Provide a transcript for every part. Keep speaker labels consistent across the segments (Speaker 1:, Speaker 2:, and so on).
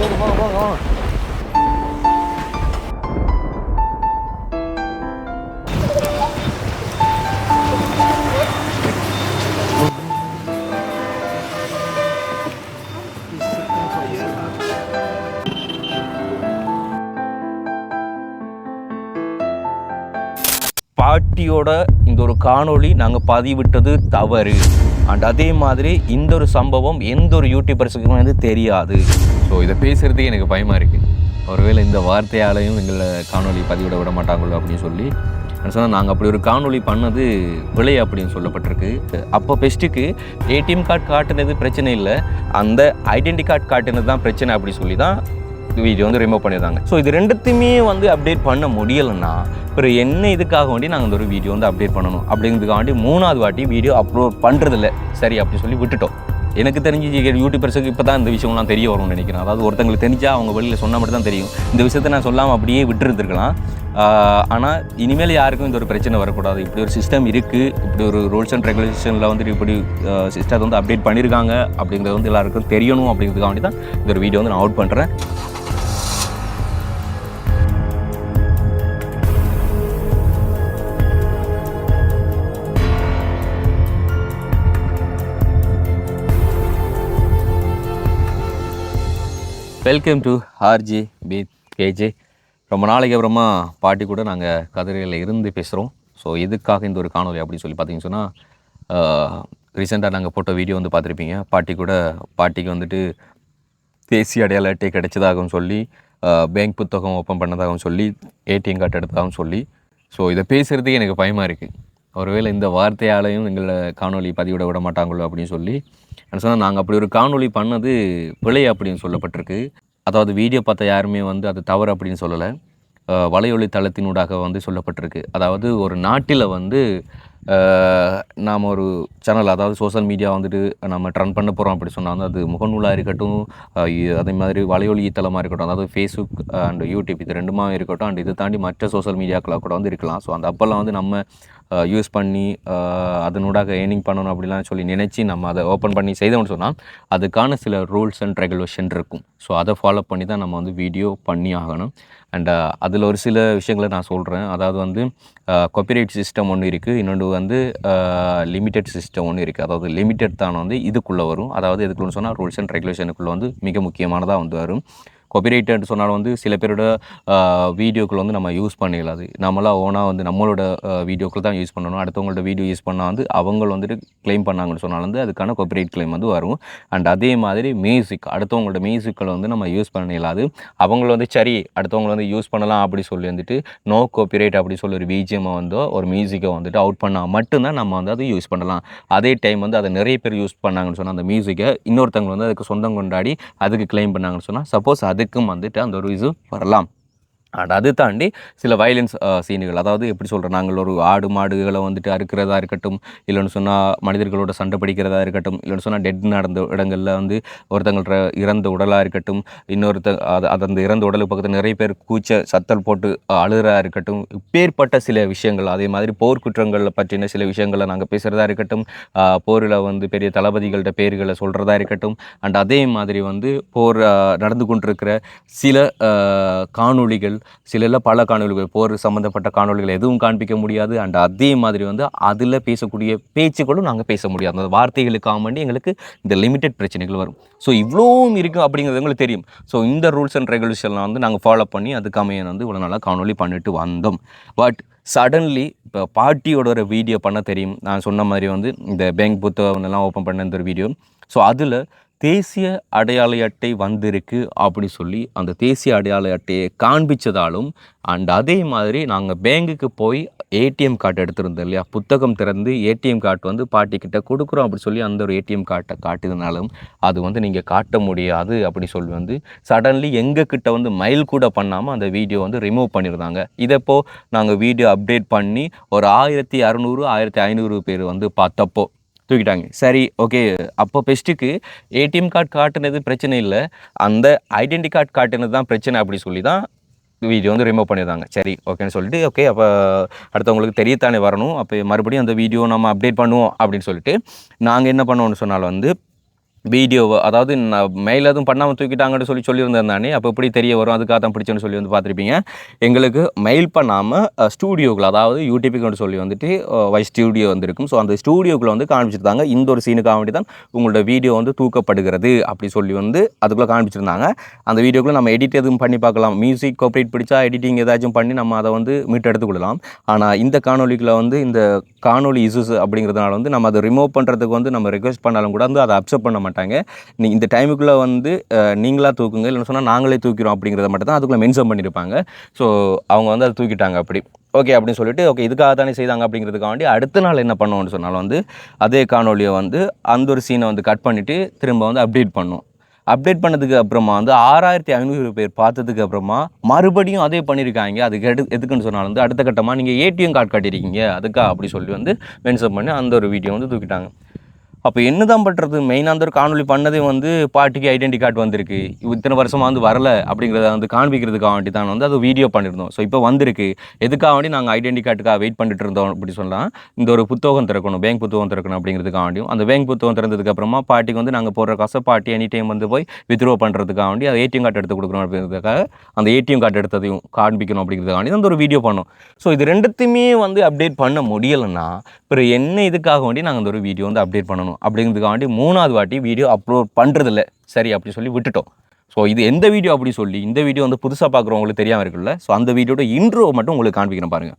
Speaker 1: போங்க போங்க போங்க போங்க பாட்டியோட இந்த ஒரு காணொளி நாங்கள் பதிவிட்டது தவறு. அண்ட் அதே மாதிரி இந்த ஒரு சம்பவம் எந்த ஒரு யூடியூபர்ஸுக்கும் வந்து தெரியாது.
Speaker 2: ஸோ இதை பேசுகிறதுக்கு எனக்கு பயமாக இருக்குது ஒருவேளை இந்த வார்த்தையாலையும் எங்களை காணொலி பதிவிட விட மாட்டாங்களோ அப்படின்னு சொல்லி. சொன்னால் நாங்கள் அப்படி ஒரு காணொலி பண்ணது பிழை அப்படின்னு சொல்லப்பட்டிருக்கு. அப்போ பெஸ்ட்டுக்கு ஏடிஎம் கார்டு காட்டுனது பிரச்சனை இல்லை. அந்த ஐடென்டி கார்டு காட்டுனது தான் பிரச்சனை அப்படி சொல்லி தான் வீடியோ வந்து ரிமூவ் பண்ணியிருந்தாங்க ஸோ இது ரெண்டுத்தையுமே வந்து அப்டேட் பண்ண முடியலைன்னா அப்புறம் என்ன இதுக்காக வேண்டி நாங்கள் இந்த ஒரு வீடியோ வந்து அப்டேட் பண்ணணும் அப்படிங்கிறதுக்காக வேண்டி மூணாவது வாட்டி வீடியோ அப்லோட் பண்ணுறதில்ல சரி அப்படி சொல்லி விட்டுட்டோம். எனக்கு தெரிஞ்சு யூடியூபர்ஸுக்கு இப்போ தான் இந்த விஷயம்லாம் தெரிய வரும்னு நினைக்கிறேன். அதாவது ஒருத்தங்களுக்கு தெரிஞ்சால் அவங்க வெளியில் சொன்னால் மட்டும் தான் தெரியும். இந்த விஷயத்தை நான் சொல்லாமல் அப்படியே விட்டுருந்துருக்கலாம். ஆனால் இனிமேல் யாருக்கும் இந்த ஒரு பிரச்சனை வரக்கூடாது. இப்படி ஒரு சிஸ்டம் இருக்குது இப்படி ஒரு ரூல்ஸ் அண்ட் ரெகுலேஷனில் வந்துட்டு இப்படி சிஸ்டத்தை வந்து அப்டேட் பண்ணியிருக்காங்க அப்படிங்கிறது வந்து எல்லாருக்கும் தெரியணும் அப்படிங்கிறதுக்காக வேண்டி தான் இந்த ஒரு வீடியோ வந்து நான் அவுட் பண்ணுறேன் welcome to R G P K J ரொம்ப நாளைக்கு அப்புறமா பாட்டி கூட நாங்கள் கதிரையில் இருந்து பேசுகிறோம் ஸோ எதுக்காக இந்த ஒரு காணொலி அப்படின்னு சொல்லி பார்த்தீங்கன்னு சொன்னால் ரீசெண்டாக நாங்கள் போட்ட வீடியோ வந்து பார்த்துருப்பீங்க பாட்டி கூட பாட்டிக்கு வந்துட்டு தேசிய அடையாள அட்டை கிடைச்சதாகவும் சொல்லி பேங்க் புத்தகம் ஓப்பன் பண்ணதாகவும் சொல்லி ஏடிஎம் கார்டு எடுத்ததாகவும் சொல்லி. ஸோ இதை பேசுகிறதுக்கு எனக்கு பயமாக இருக்குது ஒருவேளை இந்த வார்த்தையாலையும் எங்களை காணொலி பதிவிட விட மாட்டாங்களோ அப்படின்னு சொல்லி. என்ன சொன்னால் நாங்கள் அப்படி ஒரு காணொலி பண்ணது பிழை அப்படின்னு சொல்லப்பட்டிருக்கு. அதாவது வீடியோ பார்த்த யாருமே வந்து அது தவறு அப்படின்னு சொல்லலை. வலையொலி தளத்தினூடாக வந்து சொல்லப்பட்டிருக்கு. அதாவது ஒரு நாட்டில் வந்து நாம் ஒரு சேனல் அதாவது சோஷியல் மீடியா வந்துட்டு நம்ம ட்ரன் பண்ண போகிறோம் அப்படி சொன்னால் வந்து அது முகநூலாக இருக்கட்டும் அதே மாதிரி வலையொலி தளமாக இருக்கட்டும் அதாவது ஃபேஸ்புக் அண்ட் யூடியூப் இது ரெண்டுமா இருக்கட்டும் அண்ட் இதை தாண்டி மற்ற சோஷியல் மீடியாக்களாக கூட வந்து இருக்கலாம். ஸோ அந்த அப்போல்லாம் வந்து நம்ம யூஸ் பண்ணி அதனூடாக ஏர்னிங் பண்ணணும் அப்படிலாம் சொல்லி நினச்சி நம்ம அதை ஓப்பன் பண்ணி செய்தோம்னு சொன்னால் அதுக்கான சில ரூல்ஸ் அண்ட் ரெகுலேஷன் இருக்கும். ஸோ அதை ஃபாலோ பண்ணி தான் நம்ம வந்து வீடியோ பண்ணி ஆகணும். அண்ட் அதில் ஒரு சில விஷயங்களை நான் சொல்கிறேன் அதாவது வந்து கொப்பிரைட் சிஸ்டம் ஒன்று இருக்குது இன்னொன்று வந்து லிமிட்டட் சிஸ்டம் ஒன்று இருக்குது அதாவது லிமிட்டட் தான் வந்து இதுக்குள்ளே வரும். அதாவது எதுக்குள்ளே சொன்னால் ரூல்ஸ் அண்ட் ரெகுலேஷனுக்குள்ளே வந்து மிக முக்கியமானதாக வந்து வரும். காப்பிரைட்டட் சொன்னாலும் வந்து சில பேரோட வீடியோக்கள் வந்து நம்ம யூஸ் பண்ணிடலாம். அது நம்மளாம் ஓனாக வந்து நம்மளோட வீடியோக்கள் தான் யூஸ் பண்ணணும். அடுத்தவங்களோட வீடியோ யூஸ் பண்ணால் வந்து அவங்க வந்துட்டு க்ளைம் பண்ணாங்கன்னு சொன்னாலும் வந்து அதுக்கான காப்பிரைட் க்ளைம் வந்து வரும். அண்ட் அதே மாதிரி மியூசிக் அடுத்தவங்களோட மியூசிக்களை வந்து நம்ம யூஸ் பண்ணிடலாது அவங்கள வந்து சரி அடுத்தவங்களை வந்து யூஸ் பண்ணலாம் அப்படி சொல்லி வந்துட்டு நோ காப்பிரைட் அப்படி சொல்லி ஒரு பிஜிஎம்மை வந்தோ ஒரு மியூசிக்கை வந்துட்டு அவுட் பண்ணால் மட்டும்தான் நம்ம வந்து அதை யூஸ் பண்ணலாம். அதே டைம் வந்து அதை நிறைய பேர் யூஸ் பண்ணாங்கன்னு சொன்னால் அந்த மியூசிக்கை இன்னொருத்தவங்க வந்து அதுக்கு சொந்தம் கொண்டாடி அதுக்கு க்ளைம் பண்ணாங்கன்னு சொன்னால் சப்போஸ் அது அதுக்கும் வந்துட்டு அந்த ஒரு இது வரலாம். அண்ட் அது தாண்டி சில வயலன்ஸ் சீனுகள் அதாவது எப்படி சொல்கிறோம் நாங்கள் ஒரு ஆடு மாடுகளை வந்துட்டு அறுக்கிறதா இருக்கட்டும் இல்லைன்னு சொன்னால் மனிதர்களோட சண்டை பிடிக்கிறதா இருக்கட்டும் இல்லைன்னு சொன்னால் டெட் நடந்த இடங்களில் வந்து ஒருத்தங்கள இறந்த உடலாக இருக்கட்டும் இன்னொருத்த அது அது அந்த இறந்த உடலுக்கு பக்கத்தில் நிறைய பேர் கூச்ச சத்தல் போட்டு அழுகிறா இருக்கட்டும் இப்பேற்பட்ட சில விஷயங்கள். அதே மாதிரி போர்க்குற்றங்களை பற்றின சில விஷயங்களை நாங்கள் பேசுகிறதா இருக்கட்டும் போரில் வந்து பெரிய தளபதிகள்கிட்ட பேர்களை சொல்கிறதா இருக்கட்டும் அண்ட் அதே மாதிரி வந்து போர் நடந்து கொண்டிருக்கிற சில காணொளிகள் சில பல காணொலிகள் போர் சம்மந்தப்பட்ட காணொலிகள் எதுவும் காண்பிக்க முடியாது. அண்ட் அதே மாதிரி வந்து அதில் பேசக்கூடிய பேச்சுக்களும் நாங்கள் பேச முடியாது. அந்த வார்த்தைகளுக்காக வேண்டி எங்களுக்கு இந்த லிமிட்டட் பிரச்சனைகள் வரும். ஸோ இவ்வளோவும் இருக்கும் அப்படிங்கிறது எங்களுக்கு தெரியும். ஸோ இந்த ரூல்ஸ் அண்ட் ரெகுலேஷன்லாம் வந்து நாங்கள் ஃபாலோ பண்ணி அதுக்காமையை வந்து இவ்வளோ நாளாக காணொலி பண்ணிட்டு வந்தோம். பட் சடன்லி இப்போ பாட்டியோட ஒரு வீடியோ பண்ண தெரியும். நான் சொன்ன மாதிரி வந்து இந்த பேங்க் புத்தகம் எல்லாம் ஓப்பன் பண்ண இந்த ஒரு வீடியோ ஸோ அதில் தேசிய அடையாள அட்டை வந்திருக்கு அப்படி சொல்லி அந்த தேசிய அடையாள அட்டையை காண்பிச்சதாலும் அண்ட் அதே மாதிரி நாங்கள் பேங்குக்கு போய் ஏடிஎம் கார்டு எடுத்திருந்தோம் இல்லையா? புத்தகம் திறந்து ஏடிஎம் கார்டு வந்து பாட்டிக்கிட்ட கொடுக்குறோம் அப்படி சொல்லி அந்த ஒரு ஏடிஎம் கார்டை காட்டியதுனாலும் அது வந்து நீங்கள் காட்ட முடியாது அப்படி சொல்லி வந்து சடன்லி எங்கள் கிட்ட வந்து மைல் கூட பண்ணாமல் அந்த வீடியோ வந்து ரிமூவ் பண்ணியிருந்தாங்க இதப்போ நாங்கள் வீடியோ அப்டேட் பண்ணி ஒரு ஆயிரத்தி அறநூறு ஆயிரத்தி ஐநூறு பேர் வந்து பார்த்தப்போ தூக்கிட்டாங்க. சரி ஓகே அப்போ பெஸ்ட்டுக்கு ஏடிஎம் கார்டு காட்டுனது பிரச்சனை இல்லை. அந்த ஐடென்டி கார்டு காட்டுனது தான் பிரச்சனை அப்படி சொல்லி தான் வீடியோ வந்து ரிமூவ் பண்ணியிருந்தாங்க சரி ஓகேன்னு சொல்லிட்டு ஓகே அப்போ அடுத்தவங்களுக்கு தெரியத்தானே வரணும். அப்போ மறுபடியும் அந்த வீடியோ நம்ம அப்டேட் பண்ணுவோம் அப்படின்னு சொல்லிட்டு நாங்கள் என்ன பண்ணுவோம்னு சொன்னால் வந்து வீடியோவை அதாவது நான் மெயில் எதுவும் பண்ணாமல் தூக்கிட்டாங்கன்னு சொல்லி சொல்லியிருந்தேன் தானே அப்போ எப்படி தெரிய வரும்? அதுக்காக தான் பிடிச்சேன்னு சொல்லி வந்து பார்த்துருப்பீங்க. எங்களுக்கு மெயில் பண்ணாமல் ஸ்டூடியோக்குள்ள அதாவது யூடியூப்புக்கு சொல்லி வந்துட்டு வை ஸ்டூடியோ வந்திருக்கும். ஸோ அந்த ஸ்டூடியோக்குள்ளே வந்து காமிச்சிருந்தாங்க இந்த ஒரு சீனுக்காக வேண்டி தான் உங்களோட வீடியோ வந்து தூக்கப்படுகிறது அப்படி சொல்லி வந்து அதுக்குள்ளே காமிச்சிருந்தாங்க அந்த வீடியோக்குள்ளே நம்ம எடிட் எதுவும் பண்ணி பார்க்கலாம். மியூசிக் கோஆப்ரேட் பிடிச்சா எடிட்டிங் ஏதாச்சும் பண்ணி நம்ம அதை வந்து மீட் எடுத்து கொள்ளலாம் ஆனால் இந்த காணொலிக்கில் வந்து இந்த காணொலி இஷ்யூஸ் அப்படிங்கிறதுனால வந்து நம்ம அதை ரிமூவ் பண்ணுறதுக்கு வந்து நம்ம ரிக்வஸ்ட் பண்ணாலும் கூட வந்து அதை அப்செப்ட் பண்ண மாட்டாங்க. நீ இந்த டைமுக்குள்ளே வந்து நீங்களாக நீங்களா தூக்குங்க இல்லைன்னு சொன்னால் நாங்களே தூக்கிறோம் அப்படிங்கிறத மட்டும் தான் அதுக்குள்ளே மென்ஷன் பண்ணியிருப்பாங்க. ஸோ அவங்க வந்து அதை தூக்கிட்டாங்க அப்படி. ஓகே அப்படின்னு சொல்லிட்டு ஓகே இதுக்காக தானே செய்தாங்க அப்படிங்கிறதுக்காண்டி அடுத்த நாள் என்ன பண்ணுவோம்னு சொன்னாலும் வந்து அதே காணொலியை வந்து அந்த ஒரு சீனை வந்து கட் பண்ணிவிட்டு திரும்ப வந்து அப்டேட் பண்ணும். அப்டேட் பண்ணதுக்கு அப்புறமா வந்து ஆறாயிரத்தி ஐநூறு பேர் பார்த்ததுக்கு அப்புறமா மறுபடியும் அதே பண்ணியிருக்காங்க. அதுக்கு எடு எதுக்குன்னு சொன்னாலும் வந்து அடுத்த கட்டமாக நீங்கள் ஏடிஎம் கார்டு காட்டியிருக்கீங்க. அதுக்கா அப்படி சொல்லி வந்து மென்ஷன் பண்ணி அந்த ஒரு வீடியோ வந்து தூக்கிட்டாங்க. அப்போ என்னதான் பண்ணுறது மெயினாக அந்த ஒரு காணொலி பண்ணதே வந்து பாட்டிக்கு ஐடென்டி கார்டு வந்திருக்கு. இத்தனை வருஷமாக வந்து வரல அப்படிங்கிறத வந்து காண்பிக்கிறதுக்காக வேண்டி தான் வந்து அது வீடியோ பண்ணியிருந்தோம் ஸோ இப்போ வந்திருக்கு. எதுக்காக வேண்டி நாங்கள் ஐடென்டி கார்டுக்காக வெயிட் பண்ணிட்டு இருந்தோம் அப்படி சொல்லலாம். இந்த ஒரு புத்தகம் திறக்கணும் பேங்க் புத்தகம் திறக்கணும் அப்படிங்கிறதுக்காக வேண்டியும் அந்த பேங்க் புத்தகம் திறந்ததுக்கப்புறமா பாட்டிக்கு வந்து நாங்கள் போடுற காசை பாட்டி எனி டைம் வந்து போய் வித்ரோ பண்ணுறதுக்காக வேண்டி அது ஏடிஎம் கார்டு எடுத்து கொடுக்கணும் அப்படிங்கிறதுக்காக அந்த ஏடிஎம் கார்டு எடுத்ததையும் காண்பிக்கணும் அப்படிங்கிறதுக்காக வேண்டி அந்த ஒரு வீடியோ பண்ணோம். ஸோ இது ரெண்டுத்தையுமே வந்து அப்டேட் பண்ண முடியலைன்னா பிறகு என்ன இதுக்காக வேண்டி நாங்கள் அந்த ஒரு வீடியோ வந்து அப்டேட் பண்ணணும்? பண்ணணும் அப்படிங்கிறதுக்காண்டி மூணாவது வாட்டி வீடியோ அப்லோட் பண்ணுறதில்ல சரி அப்படி சொல்லி விட்டுட்டோம். ஸோ இது எந்த வீடியோ அப்படி சொல்லி இந்த வீடியோ வந்து புதுசாக பார்க்குறவங்களுக்கு தெரியாமல் இருக்குல்ல ஸோ அந்த வீடியோட இன்ட்ரோ மட்டும் உங்களுக்கு காண்பிக்கிறேன் பாருங்க.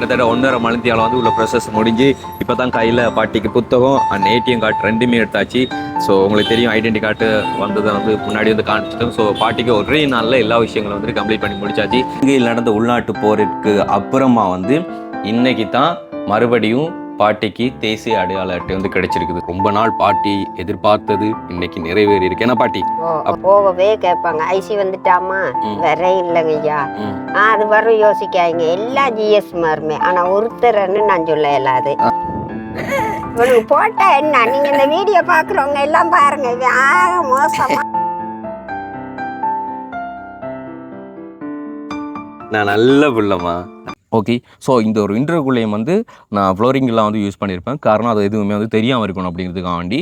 Speaker 2: கிட்டத்தட்ட ஒன்றரை மணித்தியாலம் வந்து உள்ள ப்ரொசஸ் முடிஞ்சு இப்போ தான் கையில் பாட்டிக்கு புத்தகம் அண்ட் ஏடிஎம் கார்டு ரெண்டுமே எடுத்தாச்சு. ஸோ உங்களுக்கு தெரியும் ஐடென்டி கார்டு வந்ததை வந்து முன்னாடி வந்து காமிச்சிட்டோம் ஸோ பாட்டிக்கு ஒரே நாளில் எல்லா விஷயங்களும் வந்து கம்ப்ளீட் பண்ணி முடிச்சாச்சு. இங்கே நடந்த உள்நாட்டு போருக்கு அப்புறமா வந்து இன்னைக்கு தான் மறுபடியும் பாட்டிக்கு தேசிய அடையாள அட்டை வந்து கிடைச்சிருக்குது. ரொம்ப நாள் பாட்டி எதிர்பார்த்தது இன்னைக்கு நிறைவேறி இருக்கு ஏன்னா பாட்டி
Speaker 3: போகவே கேட்பாங்க. ஐசி வந்துட்டாமா. வேற இல்லைங்க ஐயா அது வரும் யோசிக்காங்க எல்லா ஜிஎஸ் மாருமே. ஆனா ஒருத்தர்ன்னு நான் சொல்ல இயலாது இவனுக்கு போட்டா என்ன? நீங்க இந்த வீடியோ பாக்குறவங்க எல்லாம் பாருங்க. இது ஆக மோசமா.
Speaker 2: நான் நல்ல பிள்ளைம்மா. ஓகே ஸோ இந்த ஒரு இன்டர்வியூக்குள்ளேயும் வந்து நான் ஃப்ளோரிங்லாம் வந்து யூஸ் பண்ணியிருப்பேன் காரணம் அது எதுவுமே வந்து தெரியாமல் இருக்கணும் அப்படிங்கிறதுக்காக வேண்டி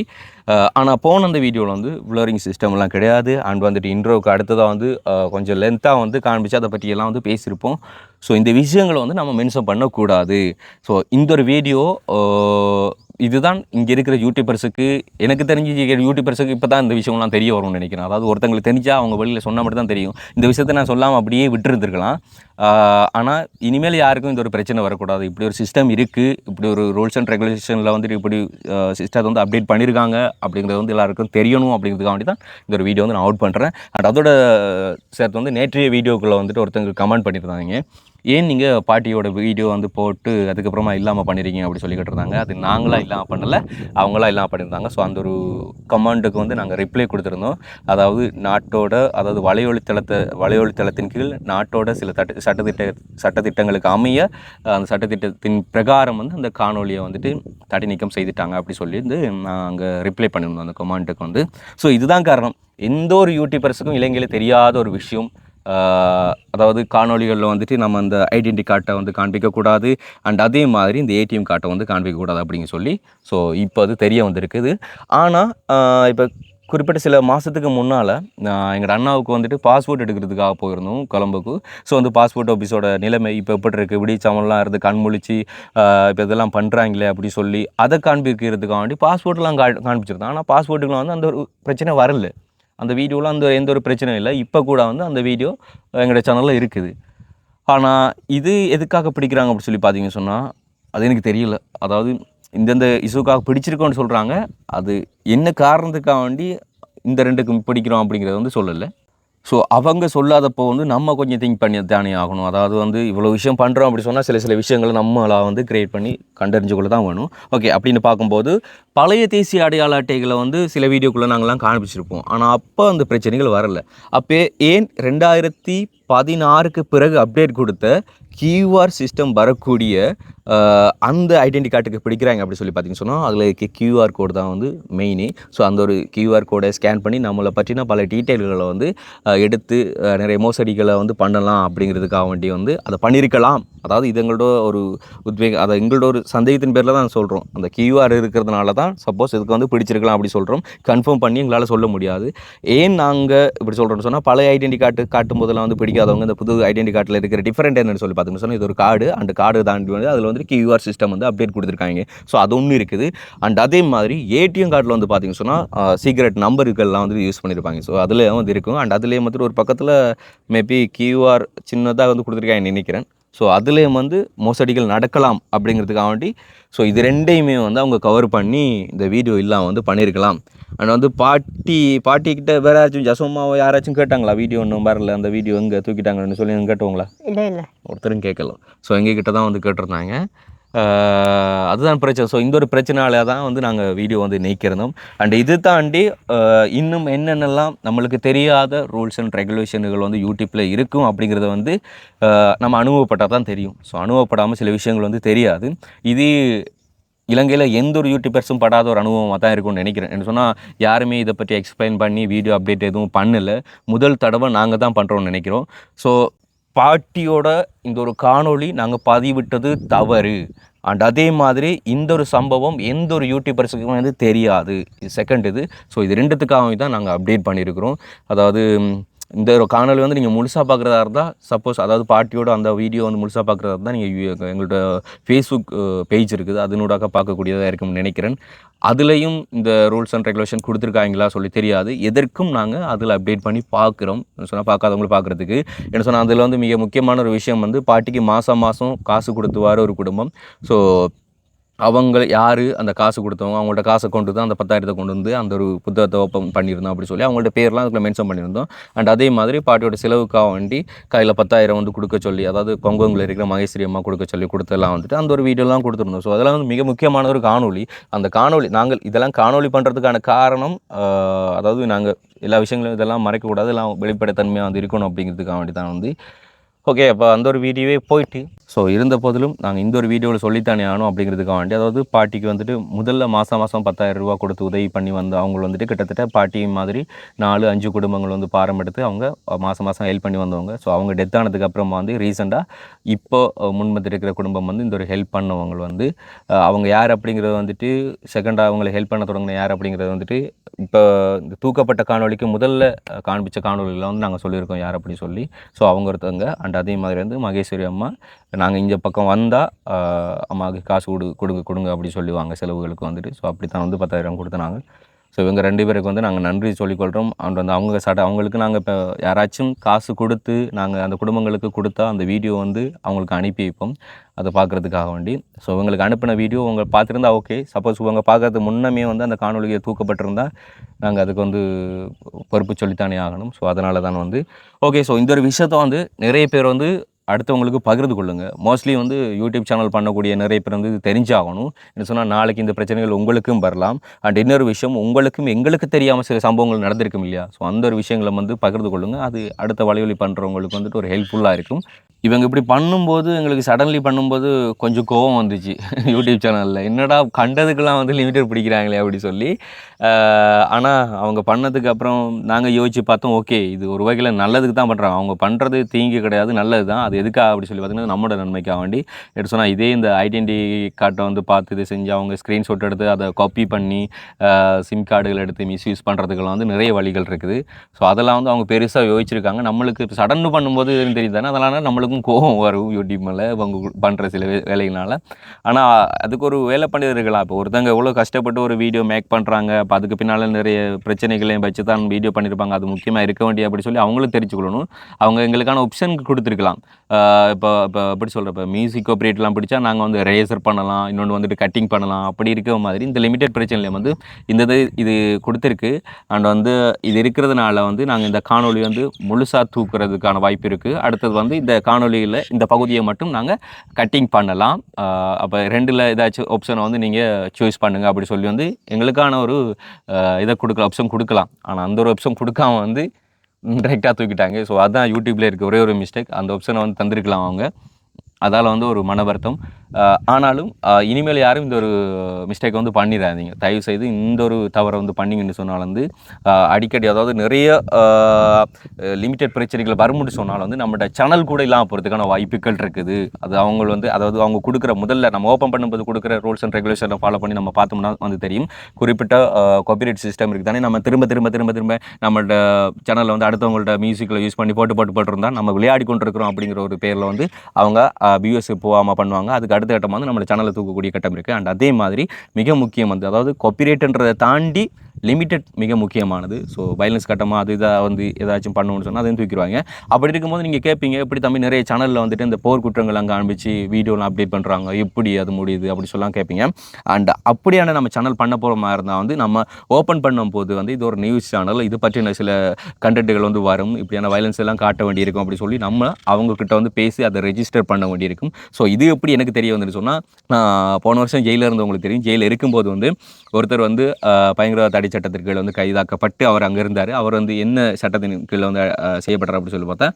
Speaker 2: ஆனால் போன அந்த வீடியோவில் வந்து ஃப்ளோரிங் சிஸ்டம்லாம் கிடையாது. அண்ட் வந்துட்டு இன்ட்ரோவுக்கு அடுத்ததாக வந்து கொஞ்சம் லென்த்தாக வந்து காண்பிச்சு அதை பற்றியெல்லாம் வந்து பேசியிருப்போம். ஸோ இந்த விஷயங்களை வந்து நம்ம மென்ஷன் பண்ணக்கூடாது. ஸோ இந்த ஒரு வீடியோ இதுதான் இங்கே இருக்கிற யூடியூபர்ஸுக்கு எனக்கு தெரிஞ்சு யூடியூபர்ஸுக்கு இப்போ தான் இந்த விஷயம்லாம் தெரிய வரும்னு நினைக்கிறேன். அதாவது ஒருத்தங்களுக்கு தெரிஞ்சால் அவங்க வெளியில் சொன்னால் மட்டும் தான் தெரியும். இந்த விஷயத்தை நான் சொல்லாமல் அப்படியே விட்டுருந்துருக்கலாம். ஆனால் இனிமேல் யாருக்கும் இந்த ஒரு பிரச்சனை வரக்கூடாது. இப்படி ஒரு சிஸ்டம் இருக்குது இப்படி ஒரு ரூல்ஸ் அண்ட் ரெகுலேஷனில் வந்துட்டு இப்படி சிஸ்டத்தை வந்து அப்டேட் பண்ணியிருக்காங்க அப்படிங்கிறது வந்து எல்லாருக்கும் தெரியணும் அப்படிங்கிறதுக்காக வேண்டி தான் இந்த ஒரு வீடியோ வந்து நான் அவுட் பண்ணுறேன் அண்ட் அதோட சேர்த்து வந்து நேற்றைய வீடியோக்குள்ளே வந்துட்டு ஒருத்தங்க கமெண்ட் பண்ணியிருந்தாங்க ஏன் நீங்கள் பாட்டியோட வீடியோ வந்து போட்டு அதுக்கப்புறமா இல்லாமல் பண்ணிருக்கீங்க அப்படி சொல்லிக்கிட்டு இருந்தாங்க? அது நாங்களாம் இல்லாமல் பண்ணலை. அவங்களாம் இல்லாமல் பண்ணியிருந்தாங்க ஸோ அந்த ஒரு கமாண்டுக்கு வந்து நாங்கள் ரிப்ளை கொடுத்துருந்தோம். அதாவது நாட்டோட அதாவது வலையொலித்தளத்தை வலையொலித்தளத்தின் கீழ் நாட்டோட சில தட்டு சட்டத்திட்ட சட்டத்திட்டங்களுக்கு அமைய அந்த சட்டத்திட்டத்தின் பிரகாரம் வந்து அந்த காணொலியை வந்துட்டு தடை நீக்கம் செய்துட்டாங்க அப்படி சொல்லி வந்து நாங்கள் ரிப்ளை பண்ணியிருந்தோம் அந்த கமாண்டுக்கு வந்து. ஸோ இதுதான் காரணம். எந்த ஒரு யூடியூபர்ஸுக்கும் இலங்கையில் தெரியாத ஒரு விஷயம். அதாவது காணொளிகளில் வந்துட்டு நம்ம அந்த ஐடென்டி கார்டை வந்து காண்பிக்கக்கூடாது. அண்ட் அதே மாதிரி இந்த ஏடிஎம் கார்டை வந்து காண்பிக்கக்கூடாது அப்படின்னு சொல்லி ஸோ இப்போ அது தெரிய வந்திருக்குது. ஆனால் இப்போ குறிப்பிட்ட சில மாதத்துக்கு முன்னால் எங்கள் அண்ணாவுக்கு வந்துட்டு பாஸ்போர்ட் எடுக்கிறதுக்காக போயிருந்தோம் கொழம்புக்கு. ஸோ வந்து பாஸ்போர்ட் ஆஃபீஸோட நிலைமை இப்போ எப்படி இருக்குது விடிச்சவன்லாம் இருந்து கண்முழிச்சு இப்போ இதெல்லாம் பண்ணுறாங்களே அப்படி சொல்லி அதை காண்பிக்கிறதுக்காக வேண்டி பாஸ்போர்ட்லாம் கா காண்பிச்சிருந்தோம். ஆனால் பாஸ்போர்ட்டுக்குலாம் வந்து அந்த ஒரு பிரச்சனை வரல. அந்த வீடியோவில் அந்த எந்த ஒரு பிரச்சனையும் இல்லை. இப்போ கூட வந்து அந்த வீடியோ எங்களோட சேனலில் இருக்குது. ஆனால் இது எதுக்காக பிடிக்கிறாங்க அப்படின்னு சொல்லி பார்த்தீங்க சொன்னால் அது எனக்கு தெரியல. அதாவது இந்தந்த இஷ்யூக்காக பிடிச்சிருக்கோன்னு சொல்கிறாங்க அது என்ன காரணத்துக்காக வேண்டி இந்த ரெண்டுக்கும் பிடிக்கிறோம் அப்படிங்கிறத வந்து சொல்லலை. ஸோ அவங்க சொல்லாதப்போ வந்து நம்ம கொஞ்சம் திங்க் பண்ணி தானே ஆகணும். அதாவது வந்து இவ்வளோ விஷயம் பண்ணுறோம் அப்படி சொன்னால் சில சில விஷயங்களை நம்மளாக வந்து கிரியேட் பண்ணி கண்டறிஞ்சு கொள்ள தான் வேணும். ஓகே அப்படின்னு பார்க்கும்போது பழைய தேசிய அடையாள அட்டைகளை வந்து சில வீடியோக்குள்ளே நாங்கள்லாம் காண்பிச்சிருப்போம். ஆனால் அப்போ அந்த பிரச்சனைகள் வரல. அப்போ ஏன் ரெண்டாயிரத்தி பதினாறுக்கு பிறகு அப்டேட் கொடுத்த கியூஆர் சிஸ்டம் வரக்கூடிய அந்த ஐடென்டி கார்டுக்கு பிடிக்கிறாங்க அப்படி சொல்லி பார்த்தீங்கன்னு சொன்னால் அதில் கியூஆர் கோடு தான் வந்து மெயினே ஸோ அந்த ஒரு கியூஆர் கோடை ஸ்கேன் பண்ணி நம்மளை பற்றின பல டீட்டெயில்களை வந்து எடுத்து நிறைய மோசடிகளை வந்து பண்ணலாம் அப்படிங்கிறதுக்காக வேண்டி வந்து அதை பண்ணியிருக்கலாம். அதாவது இது எங்களோட ஒரு உத்வேகம் அதை எங்களோட ஒரு சந்தேகத்தின் பேரில் தான் சொல்கிறோம் அந்த கியூஆர் இருக்கிறதுனால தான் சப்போஸ் இதுக்கு வந்து பிடிச்சிருக்கலாம் அப்படி சொல்கிறோம் கன்ஃபார்ம் பண்ணி எங்களால் சொல்ல முடியாது. ஏன் நாங்கள் இப்படி சொல்கிறோம்னு சொன்னால் பழைய ஐடென்டி கார்டு காட்டும் போதெல்லாம் வந்து பிடிக்காதவங்க இந்த புது ஐடென்டி கார்டில் இருக்கிற டிஃப்ரெண்ட் என்னன்னு சொல்லி சொன்னால் இது ஒரு கார்டு. அந்த கார்டு தாண்டி வந்து அதில் வந்து கியூஆர் சிஸ்டம் வந்து அப்டேட் கொடுத்துருக்காங்க. ஸோ அது ஒன்று இருக்குது. அண்ட் அதே மாதிரி ஏடிஎம் கார்டில் வந்து பார்த்தீங்கன்னு சொன்னால் சீக்ரெட் நம்பருக்கெல்லாம் வந்து யூஸ் பண்ணியிருப்பாங்க ஸோ அதில் வந்து இருக்கும். அண்ட் அதுலேயே வந்துட்டு ஒரு பக்கத்தில் மேபி கியூஆர் சின்னதாக வந்து கொடுத்துருக்காங்க நினைக்கிறேன். ஸோ அதுலேயும் வந்து மோசடிகள் நடக்கலாம் அப்படிங்கிறதுக்காக வேண்டி ஸோ இது ரெண்டையுமே வந்து அவங்க கவர் பண்ணி இந்த வீடியோ இல்லாமல் வந்து பண்ணியிருக்கலாம் அண்ட் வந்து பாட்டி பாட்டிக்கிட்ட வேற யாராச்சும் ஜசோமாவோ யாராச்சும் கேட்டாங்களா? வீடியோ ஒன்றும் வரல அந்த வீடியோ எங்கே தூக்கிட்டாங்கன்னு சொல்லி கேட்டவங்களா?
Speaker 3: இல்லை இல்லை.
Speaker 2: ஒருத்தரும் கேட்கல ஸோ எங்ககிட்ட தான் வந்து கேட்டிருந்தாங்க. அதுதான் பிரச்சனை ஸோ இந்த ஒரு பிரச்சனையால தான் வந்து நாங்கள் வீடியோ வந்து நீக்கிருந்தோம் அண்ட் இது தாண்டி இன்னும் என்னென்னலாம் நம்மளுக்கு தெரியாத ரூல்ஸ் அண்ட் ரெகுலேஷன்கள் வந்து யூடியூப்பில் இருக்கும் அப்படிங்கிறத வந்து நம்ம அனுபவப்பட்டால் தான் தெரியும். ஸோ அனுபவப்படாமல் சில விஷயங்கள் வந்து தெரியாது. இது இலங்கையில் எந்த ஒரு யூடியூபர்ஸும் படாத ஒரு அனுபவமாக தான் இருக்கும்னு நினைக்கிறேன். என்ன சொன்னால் யாருமே இதை பற்றி எக்ஸ்பிளைன் பண்ணி வீடியோ அப்டேட் எதுவும் பண்ணலை. முதல் தடவை நாங்கள் தான் பண்ணுறோம்னு நினைக்கிறோம். ஸோ பாட்டியோட இந்த ஒரு காணொளி நாங்கள் பதிவிட்டது தவறு. அண்ட் அதே மாதிரி இந்த ஒரு சம்பவம் எந்த ஒரு யூடியூபர்ஸுக்கும் வந்து தெரியாது. இது செகண்ட் இது. ஸோ இது ரெண்டுத்துக்காகவும் தான் நாங்கள் அப்டேட் பண்ணியிருக்கிறோம். அதாவது இந்த ஒரு வந்து நீங்கள் முழுசாக பார்க்குறதா இருந்தால் சப்போஸ் அதாவது பாட்டியோட அந்த வீடியோ வந்து முழுசாக பார்க்குறதா இருந்தால் நீங்கள் எங்களோட ஃபேஸ்புக் பேஜ் இருக்குது. அதனூடாக பார்க்கக்கூடியதாக இருக்கும்னு நினைக்கிறேன். அதுலேயும் இந்த ரூல்ஸ் அண்ட் ரெகுலேஷன் கொடுத்துருக்காங்களா சொல்லி தெரியாது. எதற்கும் நாங்கள் அதில் அப்டேட் பண்ணி பார்க்குறோம் சொன்னால் பார்க்காதவங்களும் பார்க்குறதுக்கு என்ன சொன்னால் அதில் வந்து மிக முக்கியமான ஒரு விஷயம் வந்து பாட்டிக்கு மாதம் மாதம் காசு கொடுத்து வர ஒரு குடும்பம். ஸோ அவங்க யார் அந்த காசு கொடுத்தவங்க அவங்கள்ட்ட காசை கொண்டு தான் அந்த பத்தாயிரத்தை கொண்டு வந்து அந்த ஒரு புத்தகத்தை ஓப்பன் பண்ணியிருந்தோம் அப்படி சொல்லி அவங்கள்ட்ட பேர்லாம் அதுக்குள்ள மென்ஷன் பண்ணியிருந்தோம். அண்ட் அதே மாதிரி பாட்டியோட செலவுக்காக வேண்டி கையில் பத்தாயிரம் வந்து கொடுக்க சொல்லி அதாவது கொங்கோங்கில் இருக்கிற மகேஸ்வரி அம்மா கொடுக்க சொல்லி கொடுத்தெல்லாம் வந்துட்டு அந்த ஒரு வீடியோலாம் கொடுத்துருந்தோம். ஸோ அதெல்லாம் வந்து மிக முக்கியமான ஒரு காணொலி அந்த காணொளி நாங்கள் இதெல்லாம் காணொலி பண்ணுறதுக்கான காரணம் அதாவது நாங்கள் எல்லா விஷயங்களும் இதெல்லாம் மறைக்கக்கூடாது எல்லாம் வெளிப்படைத்தன்மையாக வந்து இருக்கணும் அப்படிங்கிறதுக்காக வேண்டி தான் வந்து ஓகே அப்போ அந்த ஒரு வீடியோவே போயிட்டு ஸோ இருந்த போதிலும் நாங்கள் இந்த ஒரு வீடியோவில் சொல்லித்தானே ஆனோம் அப்படிங்கிறதுக்காக வேண்டி அதாவது பாட்டிக்கு வந்துட்டு முதல்ல மாதம் மாதம் பத்தாயிரம் ரூபா கொடுத்து உதவி பண்ணி வந்து அவங்க வந்துட்டு கிட்டத்தட்ட பாட்டி மாதிரி நாலு அஞ்சு குடும்பங்கள் வந்து பாரம் எடுத்து அவங்க மாதம் மாதம் ஹெல்ப் பண்ணி வந்தவங்க. ஸோ அவங்க டெத் ஆனதுக்கு அப்புறமா வந்து ரீசெண்டாக இப்போ முன்மத்து இருக்கிற குடும்பம் வந்து இந்த ஒரு ஹெல்ப் பண்ணவங்க வந்து அவங்க யார் அப்படிங்கிறது வந்துட்டு செகண்டாக அவங்களை ஹெல்ப் பண்ண தொடங்கின யார் அப்படிங்கிறது வந்துட்டு இப்போ இந்த தூக்கப்பட்ட காணொளிக்கு முதல்ல காண்பித்த காணொலியில் வந்து நாங்கள் சொல்லியிருக்கோம் யார் அப்படின்னு சொல்லி. ஸோ அவங்க ஒருத்தவங்க அண்ட் அதே மாதிரி வந்து மகேஸ்வரி அம்மா நாங்கள் இந்த பக்கம் வந்தால் அம்மாவுக்கு காசு கொடு கொடுங்க கொடுங்க அப்படி சொல்லுவாங்க செலவுகளுக்கு வந்துட்டு. ஸோ அப்படி தான் வந்து பத்தாயிரம் கொடுத்தனாங்க. ஸோ இவங்க ரெண்டு பேருக்கு வந்து நாங்கள் நன்றி சொல்லிக்கொள்கிறோம் அண்ட் வந்து அவங்க சட அவங்களுக்கு நாங்கள் இப்போ யாராச்சும் காசு கொடுத்து நாங்கள் அந்த குடும்பங்களுக்கு கொடுத்தா அந்த வீடியோ வந்து அவங்களுக்கு அனுப்பி வைப்போம். அதை பார்க்குறதுக்காக வேண்டி. ஸோ இவங்களுக்கு அனுப்பின வீடியோ அவங்க பார்த்துருந்தா ஓகே. சப்போஸ் இவங்க பார்க்கறதுக்கு முன்னமே வந்து அந்த காணொலியை தூக்கப்பட்டிருந்தால் நாங்கள் அதுக்கு வந்து பொறுப்பு சொல்லித்தானே ஆகணும். ஸோ அதனால தான் வந்து ஓகே ஸோ இந்த ஒரு விஷயத்த வந்து நிறைய பேர் வந்து அடுத்தவங்களுக்கு பகிர்ந்து கொள்ளுங்கள் மோஸ்ட்லி வந்து யூடியூப் சேனல் பண்ணக்கூடிய நிறைய பேர் வந்து தெரிஞ்சாகணும். என்ன சொன்னால் நாளைக்கு இந்த பிரச்சனைகள் உங்களுக்கும் வரலாம். அண்ட் இன்னொரு விஷயம் உங்களுக்கும் எங்களுக்கு தெரியாமல் சில சம்பவங்கள் நடந்திருக்கும் இல்லையா? ஸோ அந்த ஒரு விஷயங்களை வந்து பகிர்ந்து கொள்ளுங்கள் அது அடுத்த வழிவழி பண்ணுறவங்களுக்கு வந்துட்டு ஒரு ஹெல்ப்ஃபுல்லாக இருக்கும். இவங்க இப்படி பண்ணும்போது எங்களுக்கு சடன்லி பண்ணும்போது கொஞ்சம் கோவம் வந்துச்சு. யூடியூப் சேனலில் என்னடா கண்டதுக்கெல்லாம் வந்து லிமிட்டர் பிடிக்கிறாங்களே அப்படி சொல்லி. ஆனால் அவங்க பண்ணதுக்கு அப்புறம் நாங்கள் யோசித்து பார்த்தோம் ஓகே இது ஒரு வகையில் நல்லதுக்கு தான் பண்ணுறாங்க அவங்க பண்ணுறது தீங்கு கிடையாது நல்லது தான் அது எதுக்காக அப்படி சொல்லி பார்த்தீங்கன்னா நம்மளோட நன்மைக்காக வேண்டி எடுத்து சொன்னால் இதே இந்த ஐடென்டி கார்டை வந்து பார்த்து இது செஞ்சு அவங்க ஸ்க்ரீன்ஷாட் எடுத்து அதை காப்பி பண்ணி சிம் கார்டுகள் எடுத்து மிஸ்யூஸ் பண்ணுறதுக்கெல்லாம் வந்து நிறைய வழிகள் இருக்குது. ஸோ அதெல்லாம் வந்து அவங்க பெருசாக யோசிச்சிருக்காங்க. நம்மளுக்கு இப்போ சடன்னு பண்ணும்போது எதுவும் தெரியுது தானே? அதனால் நம்மளுக்கும் கோபம் வரும் யூடியூப் மேலே அவங்க பண்ணுற சில வேலைகளால் ஆனால் அதுக்கு ஒரு வேலை பண்ணியிருக்கலாம் இப்போ ஒருத்தங்க எவ்வளோ கஷ்டப்பட்டு ஒரு வீடியோ மேக் பண்ணுறாங்க அப்போ அதுக்கு பின்னால் நிறைய பிரச்சனைகளையும் வச்சு தான் வீடியோ பண்ணியிருப்பாங்க அது முக்கியமாக இருக்க வேண்டிய அப்படி சொல்லி அவங்களும் தெரிஞ்சுக்கொள்ளணும். அவங்க எங்களுக்கான ஆப்ஷன் கொடுத்துருக்கலாம். இப்போ இப்போ எப்படி சொல்கிற இப்போ மியூசிக் ஆப்ரேட்லாம் பிடிச்சா நாங்கள் வந்து ரேசர் பண்ணலாம் இன்னொன்று வந்துட்டு கட்டிங் பண்ணலாம் அப்படி இருக்க மாதிரி இந்த லிமிடெட் பிரச்சனையில் வந்து இந்த இது இது கொடுத்துருக்கு. அண்ட் வந்து இது இருக்கிறதுனால வந்து நாங்கள் இந்த காணொலி வந்து முழுசாக தூக்குறதுக்கான வாய்ப்பு இருக்குது அடுத்தது வந்து இந்த காணொலியில் இந்த பகுதியை மட்டும் நாங்கள் கட்டிங் பண்ணலாம். அப்போ ரெண்டில் ஏதாச்சும் ஆப்ஷனை வந்து நீங்கள் சூஸ் பண்ணுங்கள் அப்படி சொல்லி வந்து எங்களுக்கான ஒரு இதை கொடுக்கலாம் ஆப்ஷன் கொடுக்கலாம். ஆனால் அந்த ஒரு ஆப்ஷன் கொடுக்காம வந்து டைரெக்டாக தூக்கிட்டாங்க. ஸோ அதான் யூடியூப்ல இருக்க ஒரே ஒரு மிஸ்டேக் அந்த ஆப்ஷனை வந்து தந்திருக்கலாம் அவங்க. அதால் வந்து ஒரு மன வருத்தம் ஆனாலும் இனிமேல் யாரும் இந்த ஒரு மிஸ்டேக் வந்து பண்ணிடாதீங்க தயவு செய்து இந்த ஒரு தவறை வந்து பண்ணீங்கன்னு சொன்னால் வந்து அடிக்கடி அதாவது நிறைய லிமிட்டட் பிரச்சனைகள் வரும்னு சொன்னால் வந்து நம்மகிட்ட சேனல் கூட இல்லாமல் போகிறதுக்கான வாய்ப்புகள் இருக்குது. அது அவங்க வந்து அதாவது அவங்க கொடுக்குற முதல்ல நம்ம ஓப்பன் பண்ணும்போது கொடுக்குற ரூல்ஸ் அண்ட் ரெகுலேஷனை ஃபாலோ பண்ணி நம்ம பார்த்தோம்னா வந்து தெரியும். குறிப்பிட்ட காப்பிரைட் சிஸ்டம் இருக்குது தானே. நம்ம திரும்ப திரும்ப திரும்ப திரும்ப நம்மளோட சேனலில் வந்து அடுத்தவங்கள்ட்ட மியூசிக்கில் யூஸ் பண்ணி போட்டு போட்டு போட்டிருந்தா நம்ம விளையாடி கொண்டிருக்கிறோம் அப்படிங்கிற ஒரு பேரில் வந்து அவங்க வியூஎஸ் போகாமல் பண்ணுவாங்க. அதுக்கு அடுத்த கட்டம் வந்து நம்மளோட சேனலை தூக்கக்கூடிய கட்டம் இருக்குது அண்ட் அதே மாதிரி மிக முக்கியம் வந்து அதாவது காப்பிரைட்டுன்றதை தாண்டி லிமிட்டட் மிக முக்கியமானது. ஸோ வயலன்ஸ் கட்டமாக அது இதாக வந்து ஏதாச்சும் பண்ணணும்னு சொன்னால் அதையும் தூக்கிடுவாங்க. அப்படி இருக்கும்போது நீங்கள் கேட்பீங்க எப்படி தம்பி நிறைய சேனலில் வந்துட்டு இந்த போர் குற்றங்கள் அங்கே அனுப்பிச்சு வீடியோலாம் அப்டேட் பண்ணுறாங்க எப்படி அது முடியுது அப்படி சொல்லலாம் கேட்பீங்க அண்ட் அப்படியான நம்ம சேனல் பண்ண போகிற மாதிரி இருந்தால் வந்து நம்ம ஓப்பன் பண்ணும்போது வந்து இது ஒரு நியூஸ் சேனல் இது பற்றின சில கண்டென்ட்டுகள் வந்து வரும். இப்படியான வயலன்ஸ் எல்லாம் காட்ட வேண்டியிருக்கும் அப்படி சொல்லி நம்ம அவங்கக்கிட்ட வந்து பேசி அதை ரெஜிஸ்டர் பண்ண வேண்டியிருக்கும். ஸோ இது எப்படி எனக்கு தெரிய வந்துட்டு சொன்னால் நான் போன வருஷம் ஜெயிலில் இருந்தவங்களுக்கு தெரியும். ஜெயிலில் இருக்கும்போது வந்து ஒருத்தர் வந்து ஆஹ், பயங்கரவாத தடை சட்டத்திற்கு கீழே வந்து கைதாக்கப்பட்டு அவர் அங்கே இருந்தார் அவர் வந்து என்ன சட்டத்தின் கீழே வந்து செய்யப்பட்டார் அப்படின்னு சொல்லி பார்த்தா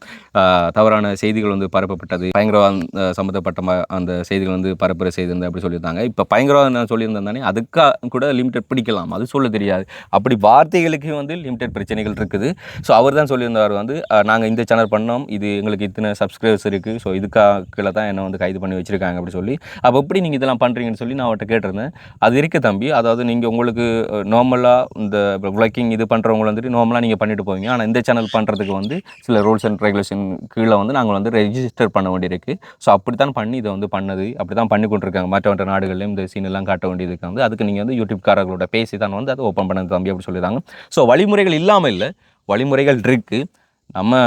Speaker 2: தவறான செய்திகள் வந்து பரப்பப்பட்டது. பயங்கரவாதம் சம்மந்தப்பட்ட அந்த செய்திகள் வந்து பரப்புரை செய்திருந்தது அப்படி சொல்லியிருந்தாங்க. இப்போ பயங்கரவாதம் நான் சொல்லியிருந்தேன் தானே அதுக்காக கூட லிமிடெட் பிடிக்கலாம். அது சொல்ல தெரியாது. அப்படி வார்த்தைகளுக்கு வந்து லிமிடெட் பிரச்சனைகள் இருக்குது. ஸோ அவர் தான் சொல்லியிருந்தார் வந்து நாங்கள் இந்த சேனல் பண்ணோம். இது எங்களுக்கு இத்தனை சப்ஸ்கிரைபர்ஸ் இருக்குது ஸோ இதுக்காக கீழே தான் என்னை வந்து கைது பண்ணி வச்சிருக்காங்க அப்படி சொல்லி. அப்போ எப்படி நீங்கள் இதெல்லாம் பண்ணுறீங்கன்னு சொல்லி நான் அவர்கிட்ட கேட்டிருந்தேன். அது இருக்குது தம்பி. அதாவது நீங்கள் உங்களுக்கு நார்மலாக இந்த விளக்கிங் இது பண்ணுறவங்க வந்துட்டு நார்மலாக நீங்கள் பண்ணிட்டு போவீங்க. ஆனால் இந்த சேனல் பண்ணுறதுக்கு வந்து சில ரூல்ஸ் அண்ட் ரெகுலேஷன் கீழே வந்து நாங்கள் வந்து ரெஜிஸ்டர் பண்ண வேண்டியிருக்கு. ஸோ அப்படி தான் பண்ணி இதை வந்து பண்ணது. அப்படி தான் பண்ணி கொண்டிருக்காங்க. மற்ற மற்ற நாடுகள்லையும் இந்த சீன் எல்லாம் காட்ட வேண்டியது வந்து அதுக்கு நீங்கள் வந்து யூடியூப்காரர்களோட பேசி தான் வந்து அதை ஓப்பன் பண்ணது தம்பி அப்படி சொல்லிடுறாங்க. ஸோ வழிமுறைகள் இல்லாமல் இல்லை. வழிமுறைகள் இருக்குது நம்ம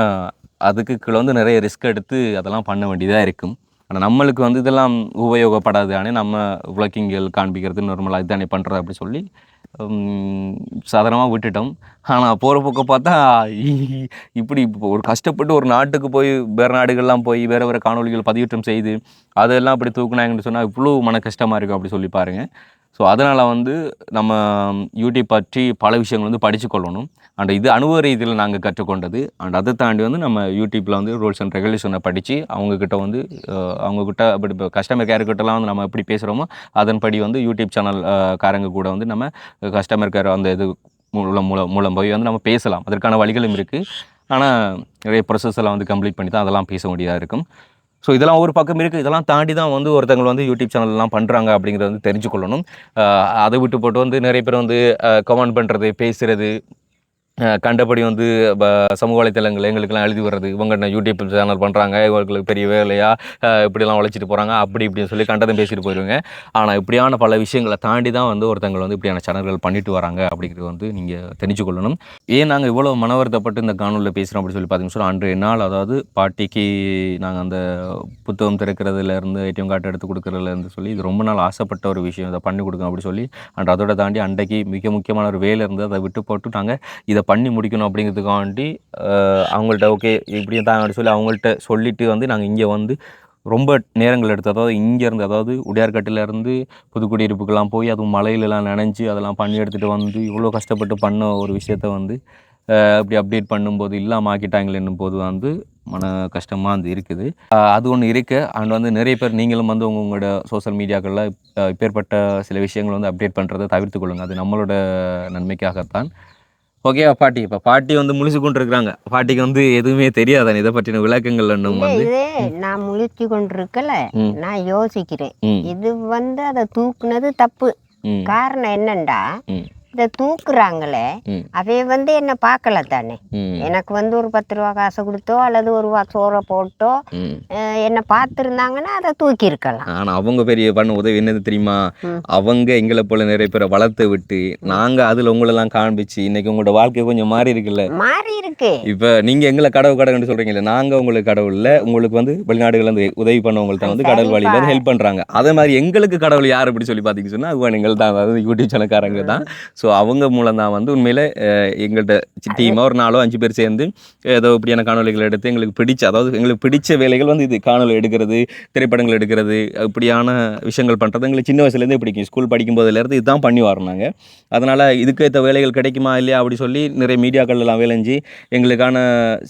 Speaker 2: அதுக்கு கீழே வந்து நிறைய ரிஸ்க் எடுத்து அதெல்லாம் பண்ண வேண்டியதாக இருக்கும். ஆனால் நம்மளுக்கு வந்து இதெல்லாம் உபயோகப்படாது. ஆனால் நம்ம உலக்கிங்கள் காண்பிக்கிறது நார்மலாக இதுதானே பண்ணுறது அப்படி சொல்லி சாதாரணமாக விட்டுட்டோம். ஆனால் போகிற பக்கம் பார்த்தா இ- இப்படி இப்போ ஒரு கஷ்டப்பட்டு ஒரு நாட்டுக்கு போய் வேறு நாடுகள்லாம் போய் வேறு வேறு காணொளிகள் பதிவேற்றம் செய்து அதெல்லாம் அப்படி தூக்குனாங்கன்னு சொன்னால் இவ்வளோ மன கஷ்டமாக இருக்கும் அப்படி சொல்லி பாருங்கள் ஸோ அதனால் வந்து நம்ம யூடியூப் பற்றி பல விஷயங்கள் வந்து படித்து கொள்ளணும். அண்ட் இது அனுபவ ரீதியில் நாங்கள் கற்றுக்கொண்டது. அண்ட் அதை தாண்டி வந்து நம்ம யூடியூப்பில் வந்து ரூல்ஸ் அண்ட் ரெகுலேஷனை படித்து அவங்கக்கிட்ட வந்து அவங்கக்கிட்ட அப்படி இப்போ கஸ்டமர் கேர்கிட்டலாம் வந்து நம்ம எப்படி பேசுகிறோமோ அதன்படி வந்து யூடியூப் சேனல் காரங்க கூட வந்து நம்ம கஸ்டமர் கேர் அந்த இது மூலம் மூலம் மூலம் போய் வந்து நம்ம பேசலாம். அதற்கான வழிகளும் இருக்குது ஆனால் நிறைய ப்ரொசஸ் எல்லாம் வந்து கம்ப்ளீட் பண்ணி தான் அதெல்லாம் பேச வேண்டியதாக இருக்கும். ஸோ இதெல்லாம் ஒரு பக்கம் இருக்குது இதெல்லாம் தாண்டி தான் வந்து ஒருத்தவங்க வந்து யூடியூப் சேனல்லாம் பண்ணுறாங்க அப்படிங்கிறத வந்து தெரிஞ்சுக்கொள்ளணும். அதை விட்டு போட்டு வந்து நிறைய பேர் வந்து கமெண்ட் பண்ணுறது பேசுகிறது கண்டபடி வந்து சமூக வலைத்தளங்கள் எங்களுக்கெல்லாம் எழுதி வர்றது இவங்க என்ன யூடியூப் சேனல் பண்ணுறாங்க இவங்களுக்கு பெரிய வேலையா இப்படிலாம் உழைச்சிட்டு போகிறாங்க அப்படி இப்படின்னு சொல்லி கண்டதும் பேசிட்டு போயிடுவாங்க ஆனால் இப்படியான பல விஷயங்களை தாண்டி தான் வந்து ஒருத்தங்க வந்து இப்படியான சேனல்கள் பண்ணிட்டு வராங்க அப்படிங்கிறது வந்து நீங்கள் தெரிஞ்சுக்கொள்ளணும் ஏன் நாங்கள் இவ்வளோ மனவருத்தப்பட்டு இந்த காணொலியில் பேசுகிறோம் அப்படின்னு சொல்லி பார்த்தீங்கன்னு சொன்னால் அன்றைய நாள் அதாவது பாட்டிக்கு நாங்கள் அந்த புத்தகம் திறக்கிறதுலேருந்து ஏடிஎம் கார்டு எடுத்து கொடுக்குறதுல இருந்து சொல்லி இது ரொம்ப நாள் ஆசைப்பட்ட ஒரு விஷயம் இதை பண்ணி கொடுக்கணும் அப்படின்னு சொல்லி அண்ட் அதோட தாண்டி அன்றைக்கு மிக முக்கியமான ஒரு வேலை இருந்து அதை விட்டு போட்டு நாங்கள் இதை பண்ணி முடிக்கணும் அப்படிங்கிறதுக்காண்டி அவங்கள்ட்ட ஓகே இப்படி தான் சொல்லி அவங்கள்ட்ட சொல்லிவிட்டு வந்து நாங்கள் இங்கே வந்து ரொம்ப நேரங்கள் எடுத்து அதாவது இங்கேருந்து அதாவது உடையார்கட்டிலேருந்து புதுக்குடியிருப்புக்கெல்லாம் போய் அதுவும் மலையிலலாம் நனைஞ்சு அதெல்லாம் பண்ணி எடுத்துகிட்டு வந்து இவ்வளோ கஷ்டப்பட்டு பண்ண ஒரு விஷயத்த வந்து அப்படி இப்படி அப்டேட் பண்ணும்போது இல்லாமல் ஆக்கிட்டாங்களேன்னும் போது வந்து மன கஷ்டமாக வந்து இருக்குது. அது ஒன்று இருக்குது அண்ட் வந்து நிறைய பேர் நீங்களும் வந்து உங்க- உங்களோட சோஷியல் மீடியாக்களில் இப்பேற்பட்ட சில விஷயங்கள் வந்து அப்டேட் பண்ணுறதை தவிர்த்து கொள்ளுங்கள் அது நம்மளோட நன்மைக்காகத்தான். ஓகேவா பாட்டி? இப்போ பாட்டி வந்து முழிச்சு கொண்டு இருக்கிறாங்க பாட்டிக்கு வந்து எதுவுமே தெரியாதான் இதை பற்றின விளக்கங்கள்
Speaker 3: இல்ல,
Speaker 2: வந்து?
Speaker 3: நான் முழிச்சு கொண்டிருக்கல.
Speaker 2: ம்.
Speaker 3: நான் யோசிக்கிறேன். இது வந்து அதை தூக்குனது தப்பு. காரணம் என்னண்டா? இதை தூக்குறாங்களே. அவைய வந்து என்ன பார்க்கல தானே? எனக்கு வந்து ஒரு பத்து ரூபா காசு கொடுத்தோ அல்லது ஒரு ரூபா சோறை போட்டோ என்ன பார்த்துருந்தாங்கன்னா அதை தூக்கி இருக்கலாம்
Speaker 2: ஆனா அவங்க பெரிய பண்ண உதவி என்னது தெரியுமா. அவங்க எங்களை போல நிறைய பேரை வளர்த்து விட்டு நாங்க அதுல உங்களெல்லாம் காண்பிச்சு இன்னைக்கு உங்களோட வாழ்க்கை கொஞ்சம் மாறி இருக்குல்ல?
Speaker 3: மாறி இருக்கு.
Speaker 2: இப்ப நீங்க எங்களை கடவுள் கடவுள்னு சொல்றீங்கல்ல நாங்க உங்களுக்கு கடவுள்ல உங்களுக்கு வந்து வெளிநாடுகள்ல இருந்து உதவி பண்ணவங்கள்ட்ட வந்து கடவுள் வழியில வந்து ஹெல்ப் பண்றாங்க. அதே மாதிரி எங்களுக்கு கடவுள் யார் அப்படி சொல்லி பாத்தீங்கன்னு சொன்னா அவங்க நீங்கள் தான் அதாவது யூடியூப் சேனல்காரங்க தான். ஸோ ஸோ அவங்க மூலம் தான் வந்து உண்மையில் எங்கள்கிட்ட டீமாக ஒரு நாலோ அஞ்சு பேர் சேர்ந்து ஏதோ இப்படியான காணொலிகள் எடுத்து எங்களுக்கு பிடிச்ச அதாவது எங்களுக்கு பிடிச்ச வேலைகள் வந்து இது காணொலி எடுக்கிறது திரைப்படங்கள் எடுக்கிறது இப்படியான விஷயங்கள் பண்ணுறது எங்களுக்கு சின்ன வயசுலேருந்தே பிடிக்கும். ஸ்கூல் படிக்கும்போதுலேருந்து இதுதான் பண்ணி வரோம் நாங்கள் அதனால் இதுக்கு ஏற்ற வேலைகள் கிடைக்குமா இல்லையா அப்படி சொல்லி நிறைய மீடியாக்கள் எல்லாம் வேலைஞ்சு எங்களுக்கான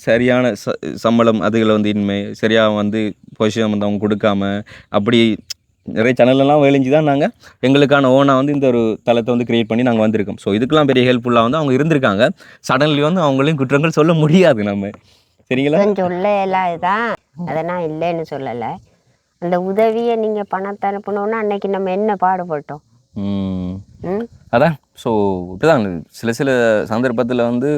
Speaker 2: சரியான ச சம்பளம் அதுகளை வந்து இன்மை சரியாக வந்து பொசிஷன் வந்து அவங்க கொடுக்காம அப்படி நிறைய சேனல்லாம் வேலைஞ்சு தான் நாங்கள் எங்களுக்கான ஓனாக வந்து இந்த ஒரு தளத்தை வந்து கிரியேட் பண்ணி நாங்கள் வந்திருக்கோம். ஸோ இதுக்கெல்லாம் பெரிய ஹெல்ப்ஃபுல்லாக வந்து அவங்க இருந்திருக்காங்க. சடன்லி வந்து அவங்களையும் குற்றங்கள் சொல்ல முடியாது நம்ம. சரிங்களா?
Speaker 3: கொஞ்சம் சொல்ல எல்லாம் இதுதான் அதை நான் இல்லைன்னு சொல்லலை. அந்த உதவியை நீங்கள் பணத்தை அனுப்பணுன்னா அன்னைக்கு நம்ம என்ன பாடுபட்டோம்?
Speaker 2: அதான். ஸோ இப்படிதான் சில சில சந்தர்ப்பத்தில் வந்து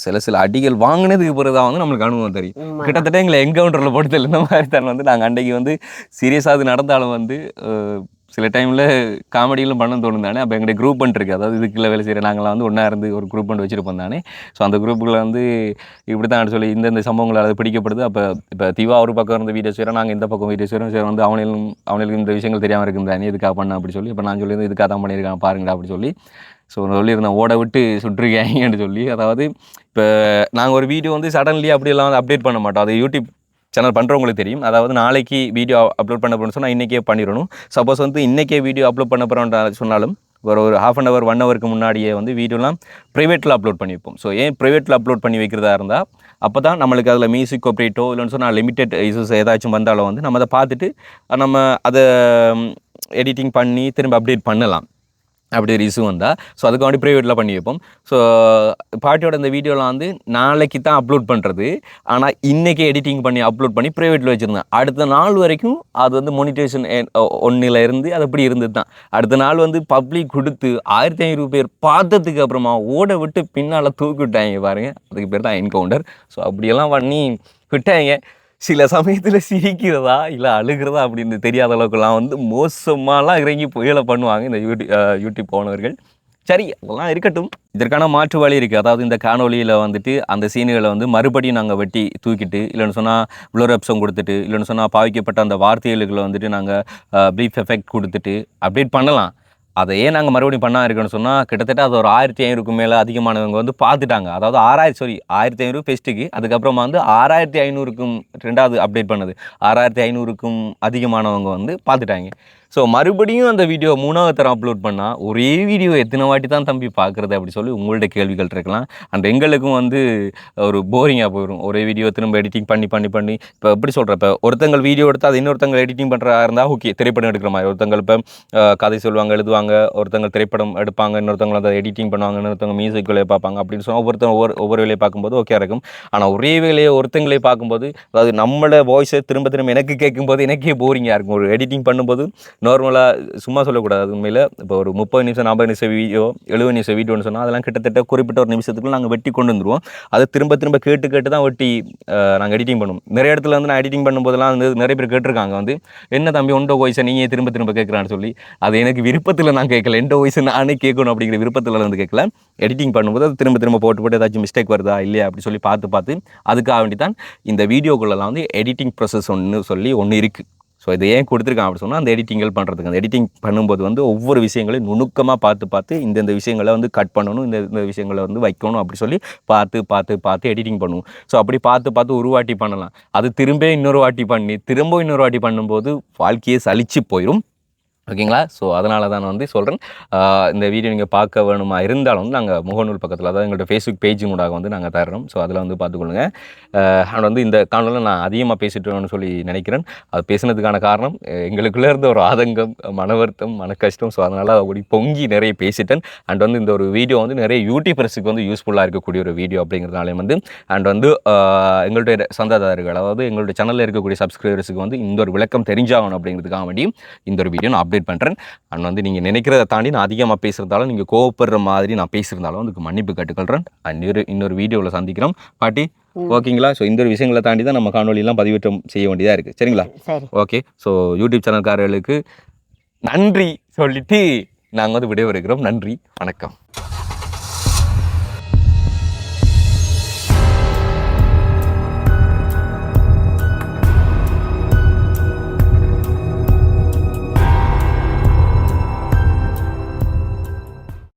Speaker 2: சில சில அடிகள் வாங்கினதுக்கு பிறகு தான் வந்து நம்மளுக்கு அனுபவம் தெரியும். கிட்டத்தட்ட எங்களை என்கவுண்டரில் போட்டு இந்த மாதிரி தான் வந்து நாங்கள் அன்றைக்கு வந்து சீரியஸாக அது நடந்தாலும் வந்து சில டைமில் காமெடியிலும் பண்ண தோணும் தானே. அப்போ எங்களுடைய குரூப் பண்ணிருக்கு அதாவது இதுக்குள்ளே வேலை செய்கிற நாங்களாம் வந்து ஒன்றா இருந்து ஒரு குரூப் பண்ணி வச்சுருப்போம் தானே. ஸோ அந்த குரூப்புக்குள்ள வந்து இப்படி தான் சொல்லி இந்தந்த சம்பவங்களால் அது பிடிக்கப்படுது. அப்போ இப்போ திவா ஒரு பக்கம் இருந்து வீடியோ செய்கிறோம் நாங்கள் இந்த பக்கம் வீடியோ செய்கிறோம் சரி வந்து அவனுக்கும் அவனுக்கு இந்த விஷயங்கள் தெரியாமல் இருக்குது தானே. இதுக்காக பண்ண அப்படி சொல்லி. இப்போ நான் சொல்லி இதுக்காக தான் பண்ணியிருக்கான் பாருங்கடா அப்படி சொல்லி. ஸோ சொல்லியிருந்தேன் ஓட விட்டு சுட்டிருக்காங்கன்னு சொல்லி. அதாவது இப்போ நாங்கள் ஒரு வீடியோ வந்து சடன்லி அப்படியெல்லாம் வந்து அப்டேட் பண்ண மாட்டோம். அது யூடியூப் சேனல் பண்ணுறவங்களுக்கு தெரியும். அதாவது நாளைக்கு வீடியோ அப்லோட் பண்ண போகிறோம்னு சொன்னால் இன்றைக்கே பண்ணிடணும். சப்போஸ் வந்து இன்றைக்கே வீடியோ அப்லோட் பண்ண போகிறோம் சொன்னாலும் ஒரு ஒரு ஹாஃப் அன் ஹவர் ஒன் ஹவருக்கு முன்னாடியே வந்து வீடியோலாம் ப்ரைவேட்டில் அப்லோட் பண்ணி வைப்போம். ஸோ ஏன் ப்ரைவேட்டில் அப்லோட் பண்ணி வைக்கிறதா இருந்தால் அப்போ தான் நம்மளுக்கு அதில் மியூசிக் கோப்ரேட்டோ இல்லைன்னு சொன்னால் லிமிடெட் இஷ்யூஸ் ஏதாச்சும் வந்தாலும் வந்து நம்ம அதை பார்த்துட்டு நம்ம அதை எடிட்டிங் பண்ணி திரும்ப அப்டேட் பண்ணலாம். அப்படி ஒரு இஷ்யூ வந்தால் ஸோ அதுக்கு வேண்டி ப்ரைவேட்டில் பண்ணி வைப்போம் ஸோ பாட்டியோட இந்த வீடியோலாம் வந்து நாளைக்கு தான் அப்லோட் பண்ணுறது ஆனால் இன்றைக்கி எடிட்டிங் பண்ணி அப்லோட் பண்ணி ப்ரைவேட்டில் வச்சுருந்தேன். அடுத்த நாள் வரைக்கும் அது வந்து மோனிட்டேஷன் ஒன்றில் இருந்து அது அப்படி இருந்தது தான். அடுத்த நாள் வந்து பப்ளிக் கொடுத்து ஆயிரத்தி ஐநூறு பேர் பார்த்ததுக்கு அப்புறமா ஓட விட்டு பின்னால் தூக்கி விட்டாங்க பாருங்கள் அதுக்கு பேர் தான் என்கவுண்டர் ஸோ அப்படியெல்லாம் பண்ணி விட்டாங்க. சில சமயத்தில் சிரிக்கிறதா இல்லை அழுகிறதா அப்படின்னு தெரியாத அளவுக்குலாம் வந்து மோசமாலாம் இறங்கி புயலை பண்ணுவாங்க இந்த யூடியூப் யூடியூப் போனவர்கள். சரி அதெல்லாம் இருக்கட்டும். இதற்கான மாற்று வழி இருக்குது அதாவது இந்த காணொலியில் வந்துட்டு அந்த சீனுகளை வந்து மறுபடியும் நாங்கள் வெட்டி தூக்கிட்டு இல்லைன்னு சொன்னால் ப்ளோரப்ஸம் கொடுத்துட்டு இல்லைன்னு சொன்னால் பாவிக்கப்பட்ட அந்த வார்த்தைகளுக்கு வந்துட்டு நாங்கள் ப்ரீஃப் எஃபெக்ட் கொடுத்துட்டு அப்டேட் பண்ணலாம். அதை ஏன் நாங்கள் மறுபடியும் பண்ணா இருக்கோன்னு சொன்னால் கிட்டத்தட்ட அது ஒரு ஆயிரத்தி ஐநூறுக்கும் மேலே அதிகமானவங்க வந்து பார்த்துட்டாங்க. அதாவது ஆறாயிரம் சாரி ஆயிரத்தி ஐநூறு ஃபெஸ்ட்டுக்கு அதுக்கப்புறமா வந்து ஆறாயிரத்தி ஐநூறுக்கும் ரெண்டாவது அப்டேட் பண்ணது. ஆறாயிரத்தி ஐநூறுக்கும் அதிகமானவங்க வந்து பார்த்துட்டாங்க. ஸோ மறுபடியும் அந்த வீடியோ மூணாவது தரம் அப்லோட் பண்ணால் ஒரே வீடியோ எத்தனை வாட்டி தான் தம்பி பார்க்குறது அப்படி சொல்லி உங்கள்கிட்ட கேள்விகள் இருக்கலாம். அண்ட் எங்களுக்கும் வந்து ஒரு போரிங்காக போயிடும் ஒரே வீடியோ திரும்ப எடிட்டிங் பண்ணி பண்ணி பண்ணி. இப்போ எப்படி சொல்கிறப்ப இப்போ வீடியோ எடுத்து அது இன்னொருத்தங்க எடிட்டிங் பண்ணுறதா இருந்தால் ஓகே திரைப்படம் எடுக்கிற மாதிரி. ஒருத்தங்க இப்போ கதை சொல்லுவாங்க எழுதுவாங்க. ஒருத்தங்க திரைப்படம் எடுப்பாங்க இன்னொருத்தவங்க அதை எடிட்டிங் பண்ணுவாங்க இன்னொருத்தவங்க மியூசிக் வேலையை பார்ப்பாங்க. அப்படின்னு சொன்னால் ஒவ்வொருத்தவங்க ஒவ்வொரு ஒவ்வொரு வேலையை பார்க்கும்போது ஓகே இருக்கும். ஆனால் ஒரே வேலையை ஒருத்தங்களே பார்க்கும்போது அதாவது நம்மளோட வாய்ஸை திரும்ப திரும்ப எனக்கு கேட்கும்போது எனக்கே போரிங்காக இருக்கும். ஒரு எடிட்டிங் பண்ணும்போது நார்மலாக சும்மா சொல்லக்கூடாது. உண்மையில் இப்போ ஒரு முப்பது நிமிஷம் நாற்பது நிமிஷம் வீடியோ எழுபது நிமிஷம் வீடியோன்னு சொன்னால் அதெல்லாம் கிட்டத்தட்ட குறிப்பிட்ட ஒரு நிமிஷத்துக்குள்ள நாங்கள் வெட்டி கொண்டு வந்துருவோம். அதை திரும்ப திரும்ப கேட்டு கேட்டு தான் வெட்டி நாங்கள் எடிட்டிங் பண்ணுவோம். நிறைய இடத்துல வந்து நான் எடிட்டிங் பண்ணும்போதெல்லாம் வந்து நிறைய பேர் கேட்டிருக்காங்க வந்து என்ன தம்பி ஒன்றோ வயசை நீங்கள் திரும்ப திரும்ப கேட்குறான்னு சொல்லி. அது எனக்கு விருப்பத்தில் நான் கேட்கல. எந்த வயசு நானே கேட்கணும் அப்படிங்கிற விருப்பத்தில் வந்து கேட்கல. எடிட்டிங் பண்ணும்போது அது திரும்ப திரும்ப போட்டு போட்டு ஏதாச்சும் மிஸ்டேக் வருதா இல்லையா அப்படி சொல்லி பார்த்து பார்த்து அதுக்காக வேண்டி தான் இந்த வீடியோக்குள்ளெல்லாம் வந்து எடிட்டிங் ப்ரொசஸ் ஒன்று சொல்லி ஒன்று இருக்குது ஸோ இதை ஏன் கொடுத்துருக்கான் அப்படி சொன்னால் அந்த எடிட்டிங்கள் பண்ணுறதுக்கு அந்த எடிட்டிங் பண்ணும்போது வந்து ஒவ்வொரு விஷயங்களையும் நுணுக்கமாக பார்த்து பார்த்து இந்தந்த விஷயங்களை வந்து கட் பண்ணணும் இந்த இந்த விஷயங்களை வந்து வைக்கணும் அப்படி சொல்லி பார்த்து பார்த்து பார்த்து எடிட்டிங் பண்ணுவோம். ஸோ அப்படி பார்த்து பார்த்து ஒரு வாட்டி பண்ணலாம். அது திரும்ப இன்னொரு வாட்டி பண்ணி திரும்ப இன்னொரு வாட்டி பண்ணும்போது வாழ்க்கையை சலிச்சு போயிடும் ஓகேங்களா? ஸோ அதனால தான் நான் வந்து சொல்கிறேன் இந்த வீடியோ நீங்கள் பார்க்க வேணுமா இருந்தாலும் வந்து நாங்கள் முகநூல் பக்கத்தில் அதாவது எங்கள்கிட்ட ஃபேஸ்புக் பேஜினூடாக வந்து நாங்கள் தர்றோம். ஸோ அதில் வந்து பார்த்துக்கொள்ளுங்க அண்ட் வந்து இந்த காணொலியில் நான் அதிகமாக பேசிட்டேன்னு சொல்லி நினைக்கிறேன். அது பேசுனதுக்கான காரணம் எங்களுக்குள்ளே இருந்த ஒரு ஆதங்கம் மன வருத்தம் மன கஷ்டம். ஸோ அதனால் அப்படி பொங்கி நிறைய பேசிட்டேன். அண்ட் வந்து இந்த ஒரு வீடியோ வந்து நிறைய யூடியூபர்ஸுக்கு வந்து யூஸ்ஃபுல்லாக இருக்கக்கூடிய ஒரு வீடியோ அப்படிங்கிறதுனாலே வந்து அண்ட் வந்து எங்களுடைய சந்தாதாரர்கள் அதாவது எங்களுடைய சேனலில் இருக்கக்கூடிய சப்ஸ்கிரைபர்ஸுக்கு வந்து இந்த ஒரு விளக்கம் தெரிஞ்சாகணும் அப்படிங்கிறதுக்காக வேண்டியும் இந்த ஒரு வீடியோ நான் அப்டேட் பண்ணுறேன் அண்ட் வந்து நீங்கள் நினைக்கிறத தாண்டி நான் அதிகமாக பேசுகிறதாலும் நீங்கள் கோவப்படுற மாதிரி நான் பேசுகிறதாலும் அதுக்கு மன்னிப்பு கேட்டுக்கொள்கிறேன் அண்ட் இன்னொரு இன்னொரு வீடியோவில் சந்திக்கிறோம். பாட்டி ஓகேங்களா ஸோ இந்த ஒரு விஷயங்களை தாண்டி தான் நம்ம காணொலியெல்லாம் பதிவேற்றம் செய்ய வேண்டியதாக இருக்குது சரிங்களா?
Speaker 3: சரி.
Speaker 2: ஓகே ஸோ யூடியூப் சேனல்காரர்களுக்கு நன்றி சொல்லிட்டு நாங்கள் வந்து விடைபெறுகிறோம். நன்றி. வணக்கம்.